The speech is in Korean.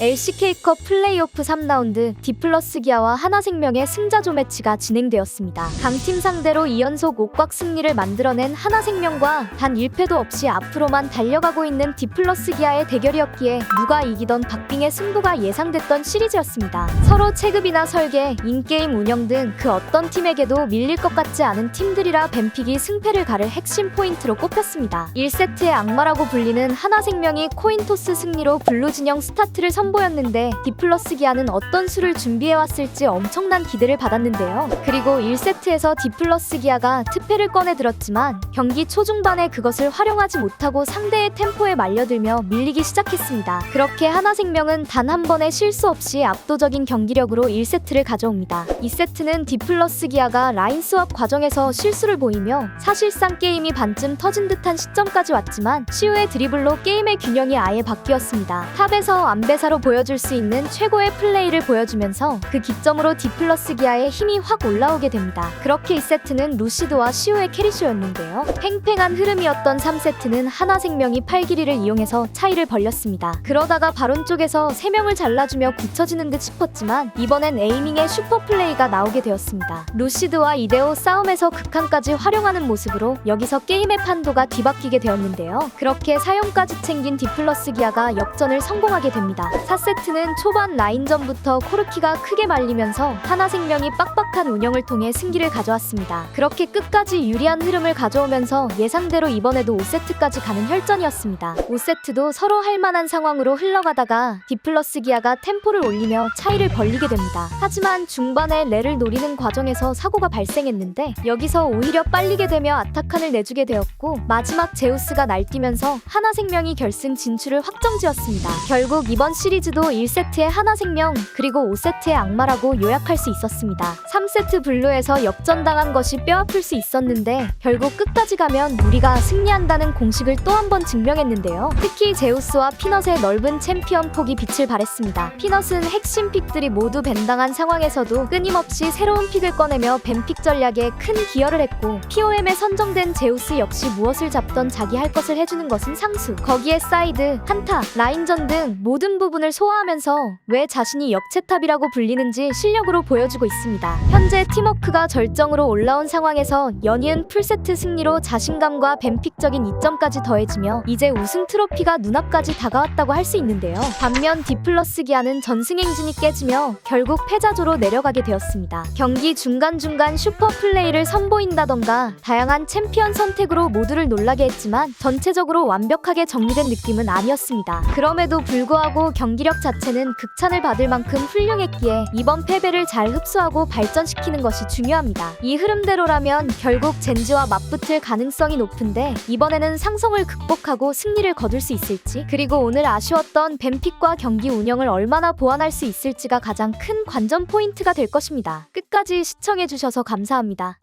LCK컵 플레이오프 3라운드 디플러스 기아와 하나생명의 승자조 매치가 진행되었습니다. 강팀 상대로 2연속 옥곽 승리를 만들어낸 하나생명과 단 1패도 없이 앞으로만 달려가고 있는 디플러스 기아의 대결이었기에 누가 이기던 박빙의 승부가 예상됐던 시리즈였습니다. 서로 체급이나 설계, 인게임 운영 등 그 어떤 팀에게도 밀릴 것 같지 않은 팀들이라 뱀픽이 승패를 가를 핵심 포인트로 꼽혔습니다. 1세트의 악마라고 불리는 하나생명이 코인토스 승리로 블루 진영 스타트를 선 보였는데 디플러스 기아는 어떤 수를 준비해왔을지 엄청난 기대를 받았는데요. 그리고 1세트에서 디플러스 기아가 특패를 꺼내 들었지만 경기 초중반에 그것을 활용하지 못하고 상대의 템포에 말려들며 밀리기 시작했습니다. 그렇게 하나생명은 단 한 번의 실수 없이 압도적인 경기력으로 1세트를 가져옵니다. 2세트는 디플러스 기아가 라인 스왑 과정에서 실수를 보이며 사실상 게임이 반쯤 터진 듯한 시점까지 왔지만 시우의 드리블로 게임의 균형이 아예 바뀌었습니다. 탑에서 안배사로 보여줄 수 있는 최고의 플레이를 보여주면서 그 기점으로 디플러스 기아의 힘이 확 올라오게 됩니다. 그렇게 2세트는 루시드와 시우의 캐리쇼였는데요. 팽팽한 흐름이었던 3세트는 하나생명이 팔길이를 이용해서 차이를 벌렸습니다. 그러다가 바론 쪽에서 3명을 잘라주며 굳혀지는 듯 싶었지만 이번엔 에이밍의 슈퍼 플레이가 나오게 되었습니다. 루시드와 이데오 싸움에서 극한까지 활용하는 모습으로 여기서 게임의 판도가 뒤바뀌게 되었는데요. 그렇게 사용까지 챙긴 디플러스 기아가 역전을 성공하게 됩니다. 4세트는 초반 라인전부터 코르키가 크게 말리면서 하나생명이 빡빡한 운영을 통해 승기를 가져왔습니다. 그렇게 끝까지 유리한 흐름을 가져오면서 예상대로 이번에도 5세트까지 가는 혈전이었습니다. 5세트도 서로 할 만한 상황으로 흘러가다가 디플러스 기아가 템포를 올리며 차이를 벌리게 됩니다. 하지만 중반에 레를 노리는 과정에서 사고가 발생했는데 여기서 오히려 빨리게 되며 아타칸을 내주게 되었고 마지막 제우스가 날뛰면서 하나생명이 결승 진출을 확정지었습니다. 결국 이번 시리즈 도 1세트의 하나생명 그리고 5세트의 악마라고 요약할 수 있었습니다. 3세트 블루에서 역전당한 것이 뼈아플 수 있었는데 결국 끝까지 가면 우리가 승리한다는 공식을 또 한 번 증명했는데요. 특히 제우스와 피넛의 넓은 챔피언 폭이 빛을 발했습니다. 피넛은 핵심 픽들이 모두 밴당한 상황에서도 끊임없이 새로운 픽을 꺼내며 뱀픽 전략에 큰 기여를 했고 POM에 선정된 제우스 역시 무엇을 잡던 자기 할 것을 해주는 것은 상수. 거기에 사이드, 한타, 라인전 등 모든 부분 을 소화하면서 왜 자신이 역체탑이라고 불리는지 실력으로 보여주고 있습니다. 현재 팀워크가 절정으로 올라온 상황에서 연이은 풀세트 승리로 자신감과 뱀픽적인 이점까지 더해지며 이제 우승 트로피가 눈앞까지 다가왔다고 할 수 있는데요. 반면 디플러스 기아는 전승 행진이 깨지며 결국 패자조로 내려가게 되었습니다. 경기 중간중간 슈퍼 플레이를 선보인다던가 다양한 챔피언 선택으로 모두를 놀라게 했지만 전체적으로 완벽하게 정리된 느낌은 아니었습니다. 그럼에도 불구하고 경기력 자체는 극찬을 받을 만큼 훌륭했기에 이번 패배를 잘 흡수하고 발전시키는 것이 중요합니다. 이 흐름대로라면 결국 젠지와 맞붙을 가능성이 높은데 이번에는 상성을 극복하고 승리를 거둘 수 있을지 그리고 오늘 아쉬웠던 뱀픽과 경기 운영을 얼마나 보완할 수 있을지가 가장 큰 관전 포인트가 될 것입니다. 끝까지 시청해주셔서 감사합니다.